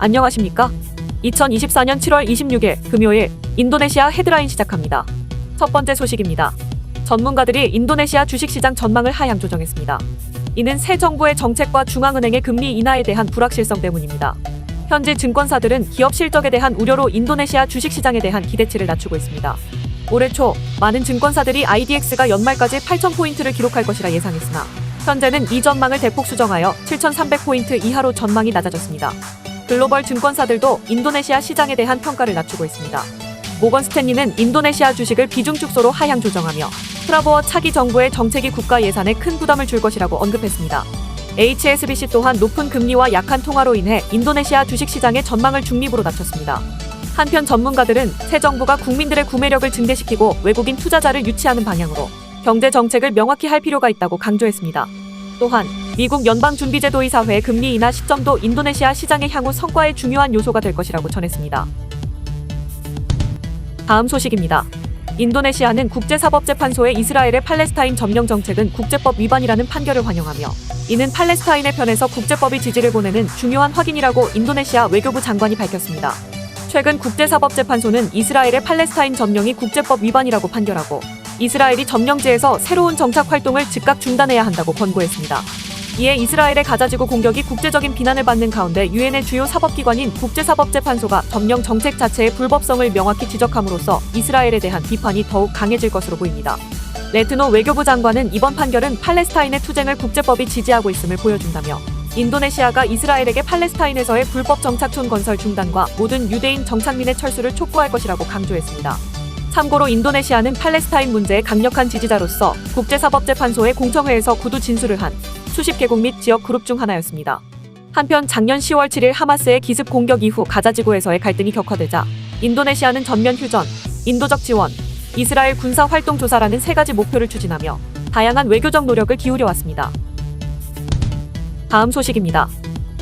안녕하십니까? 2024년 7월 26일 금요일 인도네시아 헤드라인 시작합니다. 첫 번째 소식입니다. 전문가들이 인도네시아 주식시장 전망을 하향 조정했습니다. 이는 새 정부의 정책과 중앙은행의 금리 인하에 대한 불확실성 때문입니다. 현지 증권사들은 기업 실적에 대한 우려로 인도네시아 주식시장에 대한 기대치를 낮추고 있습니다. 올해 초 많은 증권사들이 IDX가 연말까지 8,000포인트를 기록할 것이라 예상했으나 현재는 이 전망을 대폭 수정하여 7,300포인트 이하로 전망이 낮아졌습니다. 글로벌 증권사들도 인도네시아 시장에 대한 평가를 낮추고 있습니다. 모건 스탠리는 인도네시아 주식을 비중 축소로 하향 조정하며 프라보어 차기 정부의 정책이 국가 예산에 큰 부담을 줄 것이라고 언급했습니다. HSBC 또한 높은 금리와 약한 통화로 인해 인도네시아 주식 시장의 전망을 중립으로 낮췄습니다. 한편 전문가들은 새 정부가 국민들의 구매력을 증대시키고 외국인 투자자를 유치하는 방향으로 경제 정책을 명확히 할 필요가 있다고 강조했습니다. 또한 미국 연방준비제도이사회의 금리 인하 시점도 인도네시아 시장의 향후 성과의 중요한 요소가 될 것이라고 전했습니다. 다음 소식입니다. 인도네시아는 국제사법재판소의 이스라엘의 팔레스타인 점령 정책은 국제법 위반이라는 판결을 환영하며 이는 팔레스타인의 편에서 국제법이 지지를 보내는 중요한 확인이라고 인도네시아 외교부 장관이 밝혔습니다. 최근 국제사법재판소는 이스라엘의 팔레스타인 점령이 국제법 위반이라고 판결하고 이스라엘이 점령지에서 새로운 정착 활동을 즉각 중단해야 한다고 권고했습니다. 이에 이스라엘의 가자지구 공격이 국제적인 비난을 받는 가운데 유엔의 주요 사법기관인 국제사법재판소가 점령 정책 자체의 불법성을 명확히 지적함으로써 이스라엘에 대한 비판이 더욱 강해질 것으로 보입니다. 레트노 외교부 장관은 이번 판결은 팔레스타인의 투쟁을 국제법이 지지하고 있음을 보여준다며 인도네시아가 이스라엘에게 팔레스타인에서의 불법 정착촌 건설 중단과 모든 유대인 정착민의 철수를 촉구할 것이라고 강조했습니다. 참고로 인도네시아는 팔레스타인 문제의 강력한 지지자로서 국제사법재판소의 공청회에서 구두 진술을 한 수십 개국 및 지역 그룹 중 하나였습니다. 한편 작년 10월 7일 하마스의 기습 공격 이후 가자지구에서의 갈등이 격화되자 인도네시아는 전면 휴전, 인도적 지원, 이스라엘 군사 활동 조사라는 세 가지 목표를 추진하며 다양한 외교적 노력을 기울여 왔습니다. 다음 소식입니다.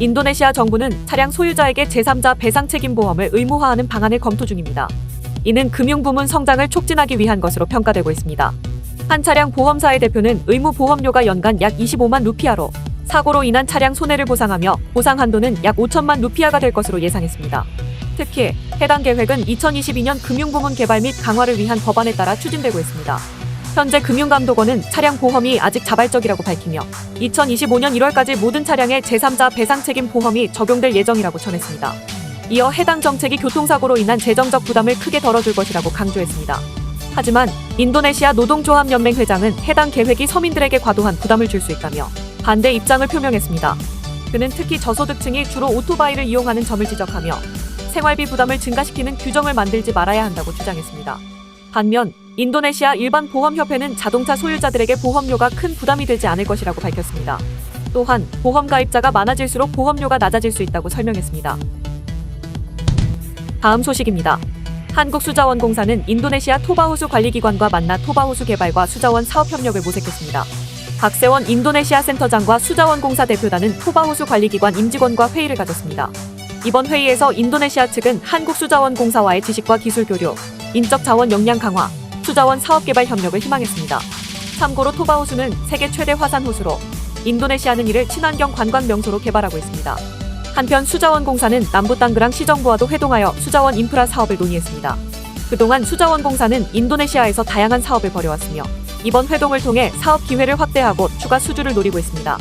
인도네시아 정부는 차량 소유자에게 제3자 배상 책임 보험을 의무화하는 방안을 검토 중입니다. 이는 금융 부문 성장을 촉진하기 위한 것으로 평가되고 있습니다. 한 차량 보험사의 대표는 의무 보험료가 연간 약 25만 루피아로 사고로 인한 차량 손해를 보상하며 보상 한도는 약 5천만 루피아가 될 것으로 예상했습니다. 특히 해당 계획은 2022년 금융부문 개발 및 강화를 위한 법안에 따라 추진되고 있습니다. 현재 금융감독원은 차량 보험이 아직 자발적이라고 밝히며 2025년 1월까지 모든 차량의 제3자 배상 책임 보험이 적용될 예정이라고 전했습니다. 이어 해당 정책이 교통사고로 인한 재정적 부담을 크게 덜어줄 것이라고 강조했습니다. 하지만 인도네시아 노동조합연맹 회장은 해당 계획이 서민들에게 과도한 부담을 줄 수 있다며 반대 입장을 표명했습니다. 그는 특히 저소득층이 주로 오토바이를 이용하는 점을 지적하며 생활비 부담을 증가시키는 규정을 만들지 말아야 한다고 주장했습니다. 반면 인도네시아 일반 보험협회는 자동차 소유자들에게 보험료가 큰 부담이 되지 않을 것이라고 밝혔습니다. 또한 보험 가입자가 많아질수록 보험료가 낮아질 수 있다고 설명했습니다. 다음 소식입니다. 한국수자원공사는 인도네시아 토바호수 관리기관과 만나 토바호수 개발과 수자원 사업 협력을 모색했습니다. 박세원 인도네시아 센터장과 수자원공사 대표단은 토바호수 관리기관 임직원과 회의를 가졌습니다. 이번 회의에서 인도네시아 측은 한국수자원공사와의 지식과 기술 교류, 인적 자원 역량 강화, 수자원 사업 개발 협력을 희망했습니다. 참고로 토바호수는 세계 최대 화산 호수로 인도네시아는 이를 친환경 관광 명소로 개발하고 있습니다. 한편 수자원공사는 남부땅그랑 시정부와도 회동하여 수자원 인프라 사업을 논의했습니다. 그동안 수자원공사는 인도네시아에서 다양한 사업을 벌여왔으며 이번 회동을 통해 사업 기회를 확대하고 추가 수주를 노리고 있습니다.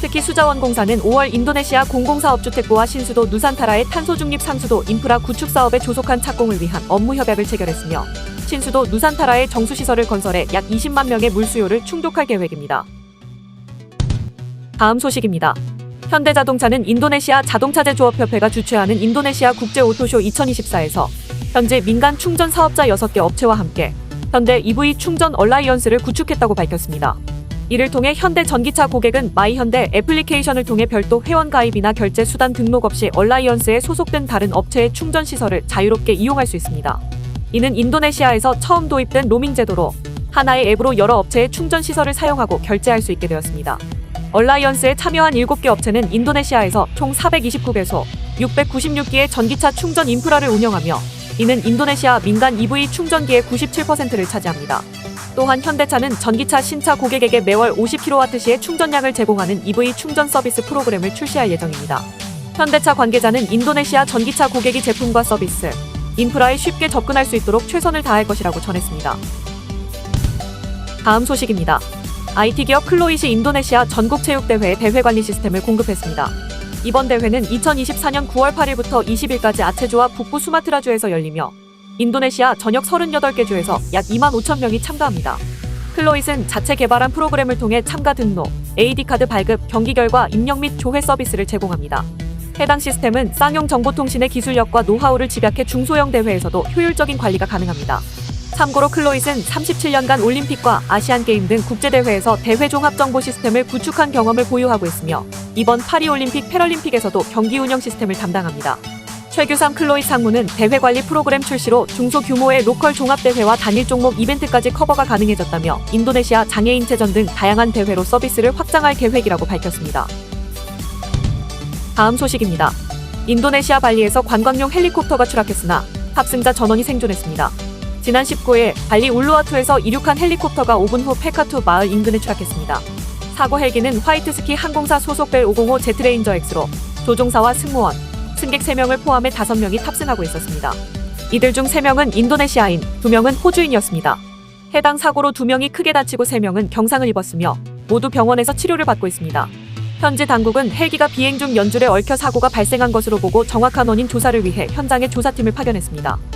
특히 수자원공사는 5월 인도네시아 공공사업주택부와 신수도 누산타라의 탄소중립 상수도 인프라 구축 사업에 조속한 착공을 위한 업무 협약을 체결했으며 신수도 누산타라의 정수시설을 건설해 약 20만 명의 물수요를 충족할 계획입니다. 다음 소식입니다. 현대자동차는 인도네시아 자동차제 조업협회가 주최하는 인도네시아 국제 오토쇼 2024에서 현재 민간 충전 사업자 6개 업체와 함께 현대 EV 충전 얼라이언스를 구축했다고 밝혔습니다. 이를 통해 현대 전기차 고객은 마이현대 애플리케이션을 통해 별도 회원 가입이나 결제 수단 등록 없이 얼라이언스에 소속된 다른 업체의 충전 시설을 자유롭게 이용할 수 있습니다. 이는 인도네시아에서 처음 도입된 로밍 제도로 하나의 앱으로 여러 업체의 충전 시설을 사용하고 결제할 수 있게 되었습니다. 얼라이언스에 참여한 7개 업체는 인도네시아에서 총 429개소, 696기의 전기차 충전 인프라를 운영하며 이는 인도네시아 민간 EV 충전기의 97%를 차지합니다. 또한 현대차는 전기차 신차 고객에게 매월 50kWh의 충전량을 제공하는 EV 충전 서비스 프로그램을 출시할 예정입니다. 현대차 관계자는 인도네시아 전기차 고객이 제품과 서비스, 인프라에 쉽게 접근할 수 있도록 최선을 다할 것이라고 전했습니다. 다음 소식입니다. IT 기업 클로잇이 인도네시아 전국 체육대회에 대회 관리 시스템을 공급했습니다. 이번 대회는 2024년 9월 8일부터 20일까지 아체주와 북부 수마트라주에서 열리며 인도네시아 전역 38개 주에서 약 2만 5천 명이 참가합니다. 클로잇은 자체 개발한 프로그램을 통해 참가 등록, AD카드 발급, 경기 결과 입력 및 조회 서비스를 제공합니다. 해당 시스템은 쌍용 정보통신의 기술력과 노하우를 집약해 중소형 대회에서도 효율적인 관리가 가능합니다. 참고로 클로잇은 37년간 올림픽과 아시안게임 등 국제대회에서 대회 종합 정보 시스템을 구축한 경험을 보유하고 있으며 이번 파리올림픽 패럴림픽에서도 경기 운영 시스템을 담당합니다. 최규삼 클로잇 상무는 대회 관리 프로그램 출시로 중소 규모의 로컬 종합대회와 단일 종목 이벤트까지 커버가 가능해졌다며 인도네시아 장애인체전 등 다양한 대회로 서비스를 확장할 계획이라고 밝혔습니다. 다음 소식입니다. 인도네시아 발리에서 관광용 헬리콥터가 추락했으나 탑승자 전원이 생존했습니다. 지난 19일 발리 울루와투에서 이륙한 헬리콥터가 5분 후 페카투 마을 인근에 추락했습니다. 사고 헬기는 화이트스키 항공사 소속 벨 505 제트레인저 X로 조종사와 승무원, 승객 3명을 포함해 5명이 탑승하고 있었습니다. 이들 중 3명은 인도네시아인, 2명은 호주인이었습니다. 해당 사고로 2명이 크게 다치고 3명은 경상을 입었으며 모두 병원에서 치료를 받고 있습니다. 현지 당국은 헬기가 비행 중 연줄에 얽혀 사고가 발생한 것으로 보고 정확한 원인 조사를 위해 현장에 조사팀을 파견했습니다.